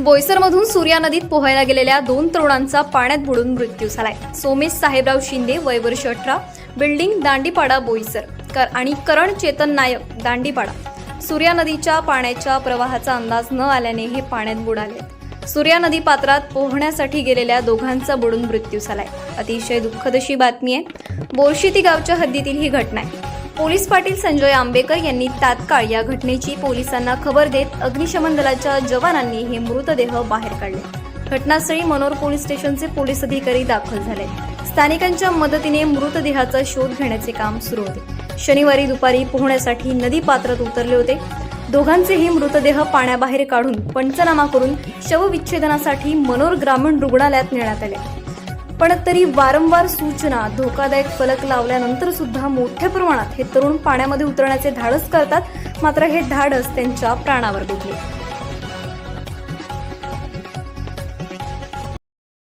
बोईसरमधून सूर्या नदीत पोहायला गेलेल्या दोन तरुणांचा पाण्यात बुडून मृत्यू झालाय. सोमेश साहेबराव शिंदे वय वर्ष अठरा बिल्डिंग दांडीपाडा बोईसर कर आणि करण चेतन नायक दांडीपाडा. सूर्या नदीच्या पाण्याच्या प्रवाहाचा अंदाज न आल्याने हे पाण्यात बुडाले. सूर्या नदी पात्रात पोहण्यासाठी गेलेल्या दोघांचा बुडून मृत्यू झालाय. अतिशय दुःखद अशी बातमी आहे. बोरशिती गावच्या हद्दीतील ही घटना आहे. पोलीस पाटील संजय आंबेकर यांनी तात्काळ या घटनेची पोलिसांना खबर देत अग्निशमन दलाच्या जवानांनी हे मृतदेह बाहेर काढले. घटनास्थळी मनोर पोलीस स्टेशनचे पोलीस अधिकारी दाखल झाले. स्थानिकांच्या मदतीने मृतदेहाचा शोध घेण्याचे काम सुरू होते. शनिवारी दुपारी पोहण्यासाठी नदी पात्रात उतरले होते. दोघांचेही मृतदेह पाण्याबाहेर काढून पंचनामा करून शवविच्छेदनासाठी मनोर ग्रामीण रुग्णालयात नेण्यात आले. पण तरी वारंवार सूचना धोकादायक फलक लावल्यानंतर सुद्धा मोठ्या प्रमाणात हे तरुण पाण्यामध्ये उतरण्याचे धाडस करतात. मात्र हे धाडस त्यांच्या प्राणावर बेतले